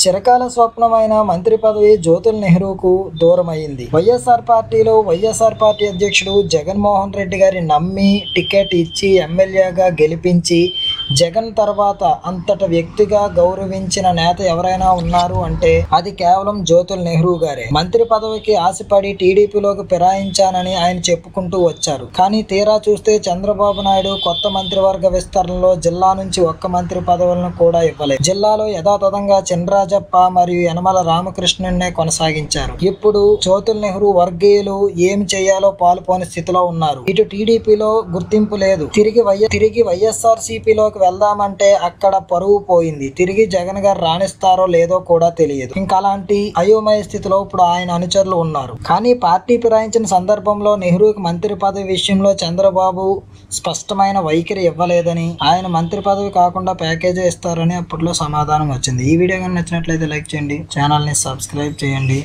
చిరకాల స్వప్నమైన మంత్రి పదవి జ్యోతుల్ నెహ్రూకు దూరమైంది వైఎస్ఆర్ పార్టీలో వైఎస్ఆర్ పార్టీ అధ్యక్షుడు జగన్మోహన్ రెడ్డి గారి నమ్మి టికెట్ ఇచ్చి ఎమ్మెల్యేగా గెలిపించి జగన్ తర్వాత అంతట వ్యక్తిగా గౌరవించిన నేత ఎవరైనా ఉన్నారు అంటే అది కేవలం జ్యోతుల్ నెహ్రూ గారే. మంత్రి పదవికి ఆశపడి టీడీపీలోకి ఫిరాయించానని ఆయన చెప్పుకుంటూ వచ్చారు. కానీ తీరా చూస్తే చంద్రబాబు నాయుడు కొత్త మంత్రివర్గ విస్తరణలో జిల్లా నుంచి ఒక్క మంత్రి పదవులను కూడా ఇవ్వలేదు. జిల్లాలో యథాతథంగా చినరాజప్ప మరియు యనమల రామకృష్ణున్నే కొనసాగించారు. ఇప్పుడు జ్యోతుల్ నెహ్రూ వర్గీయులు ఏమి చేయాలో పాల్పోని స్థితిలో ఉన్నారు. ఇటు టీడీపీలో గుర్తింపు లేదు. తిరిగి వై తిరిగి వైఎస్ఆర్ సిపిలోకి వెళ్దామంటే అక్కడ పరువు పోయింది. తిరిగి జగన్ గారు రాణిస్తారో లేదో కూడా తెలియదు. ఇంకా అలాంటి అయోమయ స్థితిలో ఇప్పుడు ఆయన అనుచరులు ఉన్నారు. కానీ పార్టీ ఫిరాయించిన సందర్భంలో నెహ్రూకి మంత్రి పదవి విషయంలో చంద్రబాబు స్పష్టమైన వైఖరి ఇవ్వలేదని ఆయన మంత్రి పదవి కాకుండా ప్యాకేజీ ఇస్తారని అప్పట్లో సమాధానం వచ్చింది. ఈ వీడియో కానీ నచ్చినట్లయితే లైక్ చేయండి. ఛానల్ని సబ్స్క్రైబ్ చేయండి.